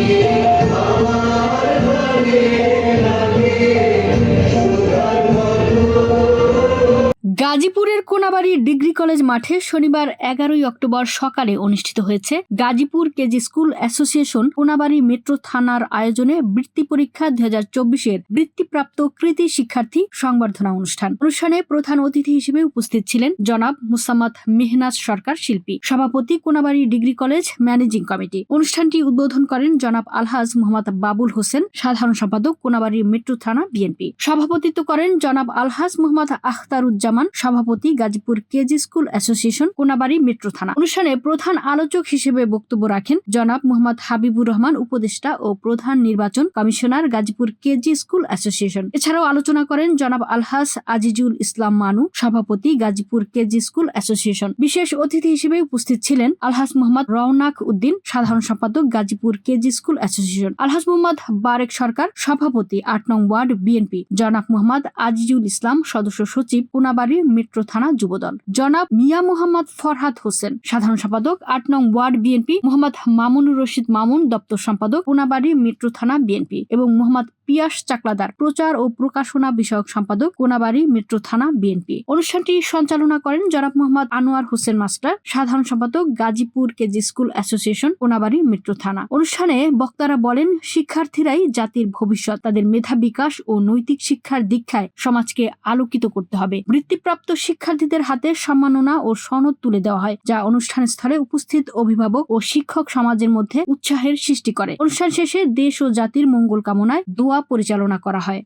Yeah. গাজীপুরের Konabari degree college মাঠে শনিবার এগারোই অক্টোবর সকালে অনুষ্ঠিত হয়েছে Gazipur KG school association Konabari metro থানার আয়োজনে বৃত্তি পরীক্ষা দুই হাজার চব্বিশের বৃত্তিপ্রাপ্ত কৃতি শিক্ষার্থী সংবর্ধনা অনুষ্ঠান। অনুষ্ঠানে প্রধান অতিথি হিসেবে উপস্থিত ছিলেন জনাব মুসাম্মদ মেহনাজ সরকার শিল্পী, সভাপতি Konabari degree college managing committee. অনুষ্ঠানটি উদ্বোধন করেন জনাব আলহাজ মোহাম্মদ বাবুল হোসেন, সাধারণ সম্পাদক কোনাবাড়ি মেট্রো থানা বিএনপি। সভাপতিত্ব করেন জনাব আলহাজ মোহাম্মদ আখতারুজ্জামান সভাপতি Gazipur KG school association, Konabari metro থানা। অনুষ্ঠানে প্রধান আলোচক হিসেবে বক্তব্য রাখেন জনাব মোহাম্মদ হাবিবুর রহমান, উপদেষ্টা ও প্রধান নির্বাচন commissioner Gazipur KG school association. এছাড়াও আলোচনা করেন জনাব আলহাস আজিজুল ইসলাম মানু, সভাপতি গাজীপুর কেজি স্কুল অ্যাসোসিয়েশন। বিশেষ অতিথি হিসেবে উপস্থিত ছিলেন আলহাস মোহাম্মদ রওনাক উদ্দিন, সাধারণ সম্পাদক Gazipur KG school association. Alhas Mohammad Barek Sarkar, সভাপতি আট নং ওয়ার্ড বিএনপি। জনাব মোহাম্মদ আজিজুল ইসলাম, সদস্য সচিব, কোনাবাড়ি মেট্রো থানা যুবদল। জনাব মিয়া মোহাম্মদ ফরহাদ হোসেন, সাধারণ সম্পাদক। আট নং ওয়ার্ড বিএনপি, মোহাম্মদ মামুনুর রশিদ মামুন, দপ্তর সম্পাদক। কোনাবাড়ি মেট্রো থানা বিএনপি এবং মোহাম্মদ পিয়াস চাকলাদার প্রচার ও প্রকাশনা বিষয়ক সম্পাদক কোনাবাড়ি মেট্রো থানা বিএনপি। অনুষ্ঠানটি সঞ্চালনা করেন জনাব মোহাম্মদ আনোয়ার হোসেন মাস্টার, সাধারণ সম্পাদক Gazipur KG school association, Konabari metro থানা। অনুষ্ঠানে বক্তারা বলেন, শিক্ষার্থীরাই জাতির ভবিষ্যৎ, তাদের মেধা বিকাশ ও নৈতিক শিক্ষার দীক্ষায় সমাজকে আলোকিত করতে হবে। বৃত্তিপ্রাপ্ত শিক্ষার্থীদের হাতে সম্মাননা ও সনদ তুলে দেওয়া হয়, যা অনুষ্ঠান স্থলে উপস্থিত অভিভাবক ও শিক্ষক সমাজের মধ্যে উৎসাহের সৃষ্টি করে। অনুষ্ঠান শেষে দেশ ও জাতির মঙ্গল কামনায় দোয়া পরিচালনা করা হয়।